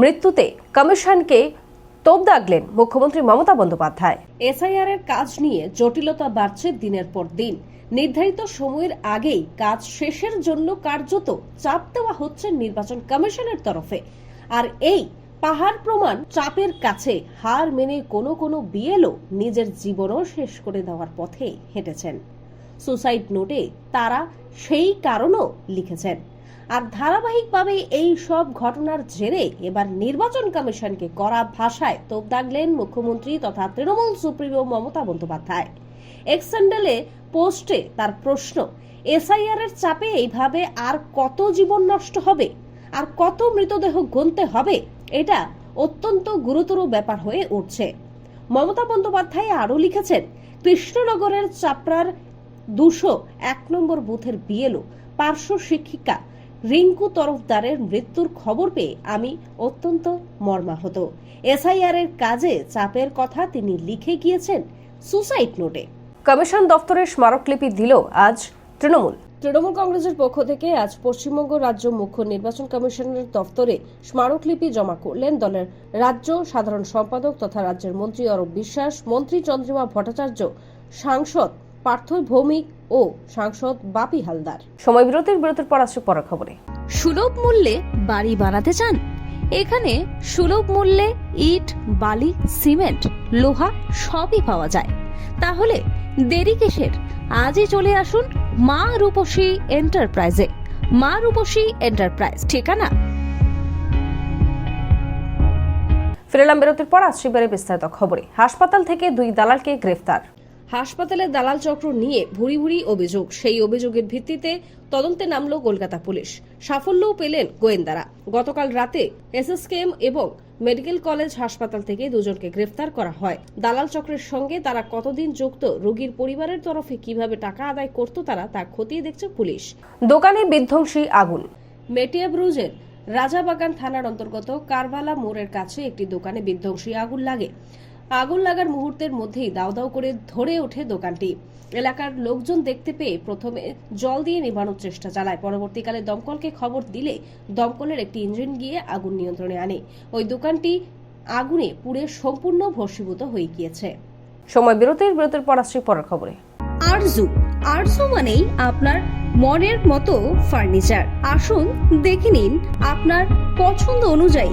মৃত্যুতে কমিশনকে তোপ দাগলেন মুখ্যমন্ত্রী মমতা বন্দ্যোপাধ্যায়। এসআইআর এর কাজ নিয়ে জটিলতা বাড়ছে দিনের পর দিন। নির্ধারিত সময়ের আগেই কাজ শেষের জন্য কার্যত চাপ দেওয়া হচ্ছে নির্বাচন কমিশনের তরফে। আর এই পাহাড় প্রমাণ চাপের কাছে হার মেনে কোনো কোনো বিএলও নিজের জীবনও শেষ করে দেওয়ার পথে হেঁটেছেন। সুসাইড নোটে তারা সেই কারণও লিখেছেন। আর ধারাবাহিকভাবে এই সব ঘটনার জেরে এবার নির্বাচন কমিশনকে করা ভাষায় তোপ দাগলেন মুখ্যমন্ত্রী তথা তৃণমূল সুপ্রিমো মমতা বন্দ্যোপাধ্যায়। এক্সেন্ডেলে পোস্টে তার প্রশ্ন এসআইআর এর চাপে এইভাবে আর কত জীবন নষ্ট হবে? আর কত মৃতদেহ গুনতে হবে? এটা অত্যন্ত গুরুতর ব্যাপার হয়ে উঠছে। মমতা বন্দ্যোপাধ্যায় আরও লিখেছেন, কৃষ্ণনগরের চাপড়ার দুশো এক নম্বর বুথের বিএলও, পার্শ্ব শিক্ষিকা রিঙ্কু তরফদারের মৃত্যুর খবর পেয়ে আমি অত্যন্ত মর্মাহত। এসআইআর এর কাজে চাপের কথা তিনি লিখে গিয়েছেন সুসাইড নোটে। কমিশন দপ্তরের স্মারকলিপি দিল আজ তৃণমূল। তৃণমূল কংগ্রেসের পক্ষ থেকে আজ পশ্চিমবঙ্গ রাজ্য মুখ্য নির্বাচন কমিশনের দপ্তরে স্মারকলিপি জমা করলেন দলের রাজ্য সাধারণ সম্পাদক তথা রাজ্যের মন্ত্রী অরূপ বিশ্বাস মন্ত্রী চন্দ্রিমা ভট্টাচার্য সাংসদ পার্থ ভৌমিক ও সাংসদ বাপি হালদার। সময় বিরতির বিরতির পর আসছে পরের খবরে। সুলভ মূল্যে বাড়ি বানাতে চান? এখানে সুলভ মূল্যে ইট বালি সিমেন্ট লোহা সবই পাওয়া যায়। তাহলে দেরি কিসের? আজই চলে আসুন মা রূপসী এন্টারপ্রাইজে। মা রূপসী এন্টারপ্রাইজ ঠিকানা? ফিরেলাম বিরতির পর আসছে এবারে বিস্তারিত খবরে। হাসপাতাল থেকে দুই দালালকে গ্রেফতার। হাসপাতালে দালাল চক্র নিয়ে ভুরি ভুরি অভিযোগ। সেই অভিযোগের ভিত্তিতে তদন্তে নামল কলকাতা পুলিশ। সাফল্যও পেলেন গোয়েন্দারা। গতকাল রাতে এসএসকেএম এবং মেডিকেল কলেজ হাসপাতাল থেকে দুজনকে গ্রেফতার করা হয়। দালাল চক্রের সঙ্গে তারা কতদিন যুক্ত, রোগীর পরিবারের তরফে কীভাবে টাকা আদায় করত তারা, তা খতিয়ে দেখছে পুলিশ। দোকানে বিধ্বংসী আগুন। মেটিয়া ব্রুজের রাজাবাগান থানার অন্তর্গত কারবালা মোড়ের কাছে একটি দোকানে বিধ্বংসী আগুন লাগে। আগুন লাগার মুহূর্তের মধ্যেই দাও দাও করে ধরে ওঠে দোকানটি। এলাকার লোকজন দেখতে পেয়ে প্রথমে জল দিয়ে নেভানোর চেষ্টা চালায়। পরবর্তীকালে দমকলকে খবর দিলে দমকলের একটি ইঞ্জিন গিয়ে আগুন নিয়ন্ত্রণে আনে। ওই দোকানটি আগুনে পুড়ে সম্পূর্ণ ভস্মীভূত হয়ে গিয়েছে। সময় বিরতির বিরতির পর আসছে পরের খবরে। আরজু আরজু মানেই আপনার মনের মতো ফার্নিচার। আসুন দেখে নিন আপনার পছন্দ অনুযায়ী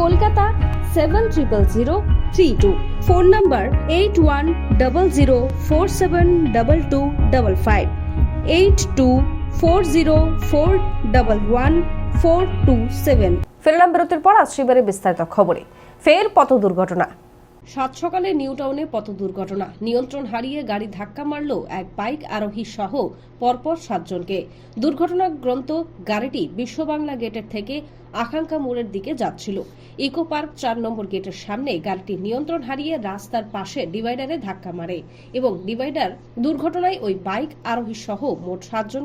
Kolkata seven triple zero three two phone number eight one double zero four seven double two double five eight two four zero four double one four two seven ফেরলাম বিরতির পর আজ বিস্তারিত খবরে। ফের পথ দুর্ঘটনা সাত সকালে নিউ টাউনে পথ দুর্ঘটনা। নিয়ন্ত্রণ হারিয়ে গাড়ি ধাক্কা মারল এক বাইক আরোহী সহ পরপর সাতজনকে। দুর্ঘটনাগ্রস্ত গাড়িটি বিশ্ববাংলা গেটের থেকে আকাঙ্ক্ষা মোড়ের দিকে যাচ্ছিল। ইকো পার্ক চার নম্বর গেটের সামনে গাড়িটি নিয়ন্ত্রণ হারিয়ে রাস্তার পাশে ডিভাইডারে ধাক্কা মারে এবং ডিভাইডার দুর্ঘটনায় ওই বাইক আরোহী সহ মোট সাতজন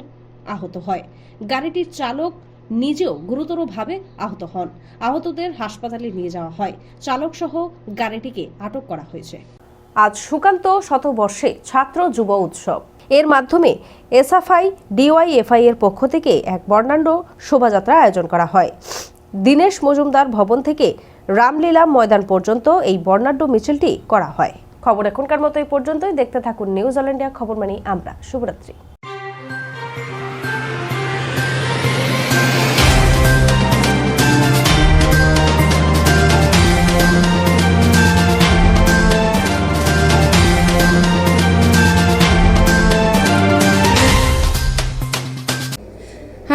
আহত হয়। গাড়িটির চালক নিজেও গুরুতরভাবে আহত হন। আহতদের হাসপাতালে নিয়ে যাওয়া হয়। চালক সহ গাড়িটিকে আটক করা হয়েছে। আজ সুকান্ত শতবর্ষে ছাত্র যুব উৎসব। এর মাধ্যমে এসএফআই ডিওয়াইএফআই এর পক্ষ থেকে এক বর্ণাঢ্য শোভাযাত্রা আয়োজন করা হয়। দীনেশ মজুমদার ভবন থেকে রামলীলা ময়দান পর্যন্ত এই বর্ণাঢ্য মিছিলটি করা হয়। খবর এখনকার মতো এই পর্যন্তই। দেখতে থাকুন নিউজ অল ইন্ডিয়া, খবর মানে আমরা। শুভরাত্রি।